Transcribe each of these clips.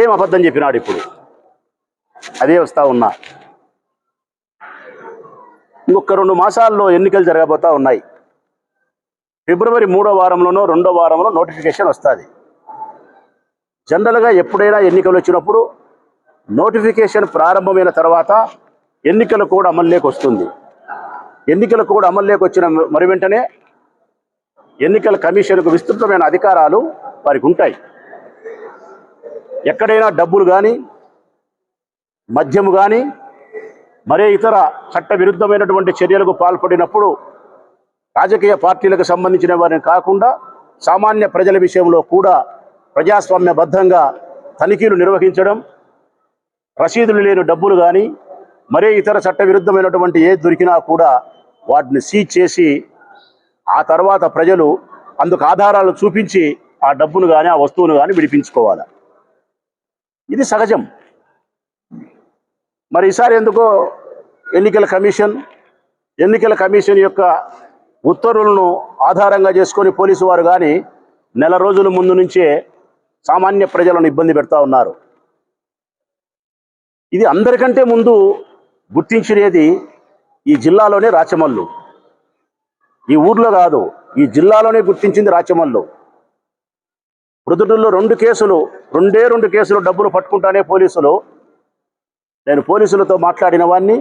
ఏం అబద్ధం చెప్పినాడు ఇప్పుడు? అదే వస్తా ఉన్నా. ఇంకొక రెండు మాసాల్లో ఎన్నికలు జరగబోతా ఉన్నాయి. ఫిబ్రవరి మూడో వారంలోనో రెండో వారంలో నోటిఫికేషన్ వస్తుంది. జనరల్గా ఎప్పుడైనా ఎన్నికలు వచ్చినప్పుడు నోటిఫికేషన్ ప్రారంభమైన తర్వాత ఎన్నికల కోడ్ అమల్లోకి వస్తుంది. ఎన్నికల కోడ్ అమల్లోకి వచ్చిన మరి వెంటనే ఎన్నికల కమిషన్కు విస్తృతమైన అధికారాలు వారికి ఉంటాయి. ఎక్కడైనా డబ్బులు కానీ మద్యము కానీ మరే ఇతర చట్టవిరుద్ధమైనటువంటి చర్యలకు పాల్పడినప్పుడు రాజకీయ పార్టీలకు సంబంధించిన వారిని కాకుండా సామాన్య ప్రజల విషయంలో కూడా ప్రజాస్వామ్యబద్ధంగా తనిఖీలు నిర్వహించడం రసీదులు లేని డబ్బులు కానీ మరే ఇతర చట్టవిరుద్ధమైనటువంటి ఏ దొరికినా కూడా వాటిని సీజ్ చేసి ఆ తర్వాత ప్రజలు అందుకు ఆధారాలు చూపించి ఆ డబ్బును కానీ ఆ వస్తువును కానీ విడిపించుకోవాలి. ఇది సహజం. మరి ఈసారి ఎందుకో ఎన్నికల కమిషన్ ఎన్నికల కమిషన్ యొక్క ఉత్తర్వులను ఆధారంగా చేసుకొని పోలీసు వారు కానీ నెల రోజుల ముందు నుంచే సామాన్య ప్రజలను ఇబ్బంది పెడతా ఉన్నారు. ఇది అందరికంటే ముందు గుర్తించినది ఈ జిల్లాలోనే రాచమల్లు. ఈ ఊర్లో కాదు ఈ జిల్లాలోనే గుర్తించింది రాచమల్లు. మృదుడుల్లో రెండు కేసులు రెండే రెండు కేసులు డబ్బులు పట్టుకుంటానే పోలీసులు. నేను పోలీసులతో మాట్లాడిన వాడిని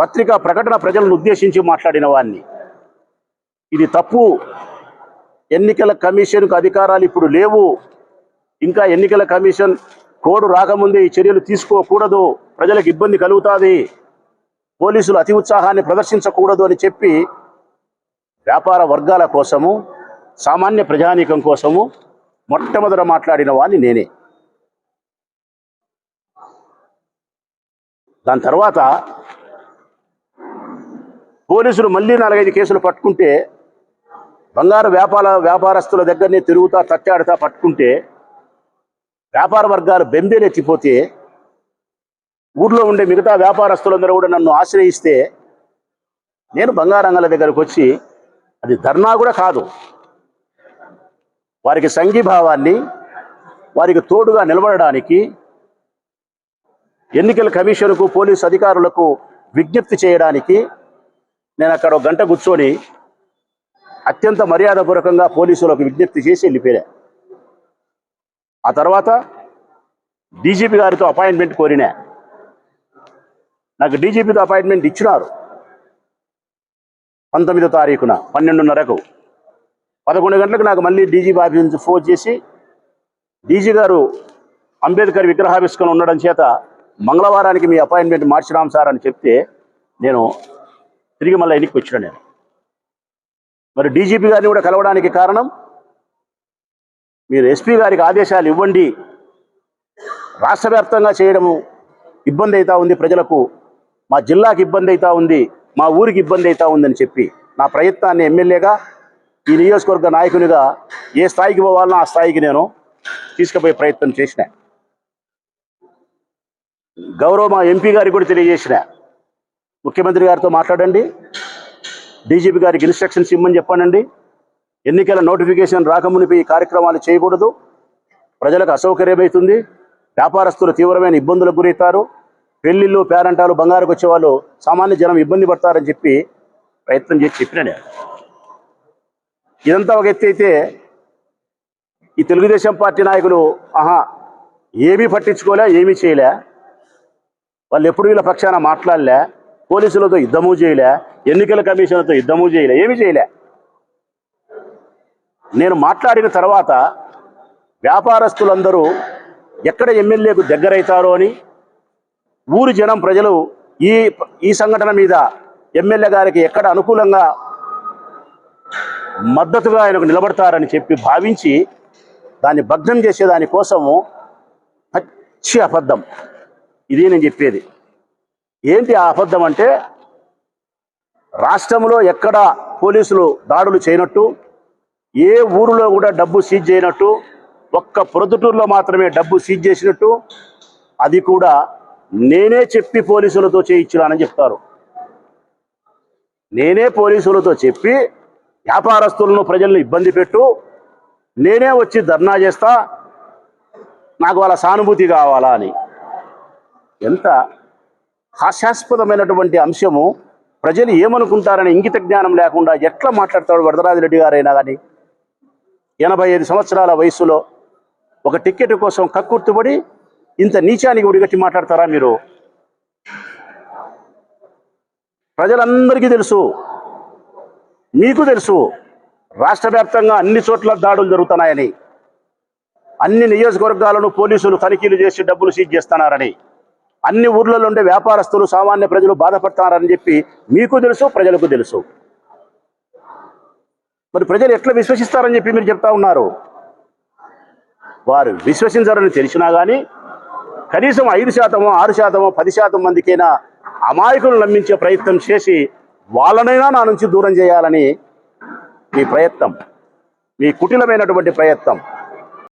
పత్రికా ప్రకటన ప్రజలను ఉద్దేశించి మాట్లాడిన వాడిని ఇది తప్పు. ఎన్నికల కమిషన్కు అధికారాలు ఇప్పుడు లేవు. ఇంకా ఎన్నికల కమిషన్ కోడు రాకముందే ఈ చర్యలు తీసుకోకూడదు. ప్రజలకు ఇబ్బంది కలుగుతుంది. పోలీసులు అతి ఉత్సాహాన్ని ప్రదర్శించకూడదు అని చెప్పి వ్యాపార వర్గాల కోసము సామాన్య ప్రజానీకం కోసము మొట్టమొదట మాట్లాడిన వాడిని నేనే. దాని తర్వాత పోలీసులు మళ్ళీ నాలుగైదు కేసులు పట్టుకుంటే బంగారు వ్యాపార వ్యాపారస్తుల దగ్గరనే తిరుగుతా తట్టాడుతా పట్టుకుంటే వ్యాపార వర్గాలు బెంబేలెత్తిపోతే ఊర్లో ఉండే మిగతా వ్యాపారస్తులందరూ కూడా నన్ను ఆశ్రయిస్తే నేను బంగారంగాల దగ్గరకు వచ్చి అది ధర్నా కూడా కాదు. వారికి సంఘీభావాన్ని వారికి తోడుగా నిలబడడానికి ఎన్నికల కమిషన్కు పోలీసు అధికారులకు విజ్ఞప్తి చేయడానికి నేను అక్కడ ఒక గంట కూర్చొని అత్యంత మర్యాదపూర్వకంగా పోలీసులకు విజ్ఞప్తి చేసి వెళ్ళిపోయా ఆ తర్వాత డీజీపీ గారితో అపాయింట్మెంట్ కోరినా. నాకు డీజీపీతో అపాయింట్మెంట్ ఇచ్చినారు. పంతొమ్మిదో తారీఖున పన్నెండున్నరకు. పదకొండు గంటలకు నాకు మళ్ళీ డీజీపీ ఆఫీస్ నుంచి ఫోన్ చేసి డీజీ గారు అంబేద్కర్ విగ్రహావిష్కరణ ఉండడం చేత మంగళవారానికి మీ అపాయింట్మెంట్ మార్చినాం సార్ అని చెప్తే నేను తిరిగి మళ్ళీ ఇంటికి వచ్చిన నేను. మరి డీజీపీ గారిని కూడా కలవడానికి కారణం మీరు ఎస్పీ గారికి ఆదేశాలు ఇవ్వండి. రాష్ట్ర వ్యాప్తంగా చేయడము ఇబ్బంది అవుతా ఉంది ప్రజలకు మా జిల్లాకి ఇబ్బంది అవుతా ఉంది మా ఊరికి ఇబ్బంది అవుతా ఉందని చెప్పి నా ప్రయత్నాన్ని ఎమ్మెల్యేగా ఈ నియోజకవర్గ నాయకునిగా ఏ స్థాయికి పోవాలనో ఆ స్థాయికి నేను తీసుకుపోయే ప్రయత్నం చేసిన. గౌరవ మా ఎంపీ గారికి కూడా తెలియజేసిన. ముఖ్యమంత్రి గారితో మాట్లాడండి. డీజీపీ గారికి ఇన్స్ట్రక్షన్స్ ఇమ్మని చెప్పానండి. ఎన్నికల నోటిఫికేషన్ రాకమునిపి ఈ కార్యక్రమాలు చేయకూడదు. ప్రజలకు అసౌకర్యమవుతుంది వ్యాపారస్తులు తీవ్రమైన ఇబ్బందులకు గురవుతారు. పెళ్ళిళ్ళు పేరంటాలు బంగారుకు వచ్చే వాళ్ళు సామాన్య జనం ఇబ్బంది పడతారని చెప్పి ప్రయత్నం చేసి చెప్పిన నేను. ఇదంతా ఒక ఎత్తి అయితే ఈ తెలుగుదేశం పార్టీ నాయకులు ఆహా ఏమీ పట్టించుకోలే ఏమీ చేయలే. వాళ్ళు ఎప్పుడు వీళ్ళ పక్షాన మాట్లాడలే. పోలీసులతో యుద్ధము చేయలే. ఎన్నికల కమిషన్తో యుద్ధము చేయలే ఏమీ చేయలే. నేను మాట్లాడిన తర్వాత వ్యాపారస్తులందరూ ఎక్కడ ఎమ్మెల్యేకు దగ్గరవుతారో అని ఊరి జనం ప్రజలు ఈ ఈ సంఘటన మీద ఎమ్మెల్యే గారికి ఎక్కడ అనుకూలంగా మద్దతుగా ఆయనకు నిలబడతారని చెప్పి భావించి దాన్ని భగ్నం చేసే దానికోసము పచ్చి అబద్ధం. ఇది నేను చెప్పేది. ఏంటి ఆ అబద్ధం అంటే రాష్ట్రంలో ఎక్కడ పోలీసులు దాడులు చేయనట్టు ఏ ఊరిలో కూడా డబ్బు సీజ్ చేయనట్టు ఒక్క ప్రొద్దుటూరులో మాత్రమే డబ్బు సీజ్ చేసినట్టు అది కూడా నేనే చెప్పి పోలీసులతో చేయించినానని చెప్తారు. నేనే పోలీసులతో చెప్పి వ్యాపారస్తులను ప్రజలను ఇబ్బంది పెట్టు. నేనే వచ్చి ధర్నా చేస్తా. నాకు వాళ్ళ సానుభూతి కావాలా అని. ఎంత హాస్యాస్పదమైనటువంటి అంశము. ప్రజలు ఏమనుకుంటారని ఇంగిత జ్ఞానం లేకుండా ఎట్లా మాట్లాడతాడు వరదరాజు రెడ్డి గారైనా కానీ ఎనభై ఐదు సంవత్సరాల వయసులో ఒక టికెట్ కోసం కక్కుర్తుబడి ఇంత నీచానికి ఉడిగట్టి మాట్లాడతారా మీరు? ప్రజలందరికీ తెలుసు. మీకు తెలుసు రాష్ట్ర వ్యాప్తంగా అన్ని చోట్ల దాడులు జరుగుతున్నాయని. అన్ని నియోజకవర్గాలను పోలీసులు తనిఖీలు చేసి డబ్బులు సీజ్ చేస్తున్నారని. అన్ని ఊర్లలో ఉండే వ్యాపారస్తులు సామాన్య ప్రజలు బాధపడుతున్నారని చెప్పి మీకు తెలుసు ప్రజలకు తెలుసు. మరి ప్రజలు ఎట్లా విశ్వసిస్తారని చెప్పి మీరు చెప్తా ఉన్నారు? వారు విశ్వసించారని తెలిసినా కానీ కనీసం ఐదు శాతమో ఆరు శాతమో పది శాతం మందికైనా అమాయకులు నమ్మించే ప్రయత్నం చేసి వాళ్ళనైనా నా నుంచి దూరం చేయాలని మీ ప్రయత్నం మీ కుటిలమైనటువంటి ప్రయత్నం.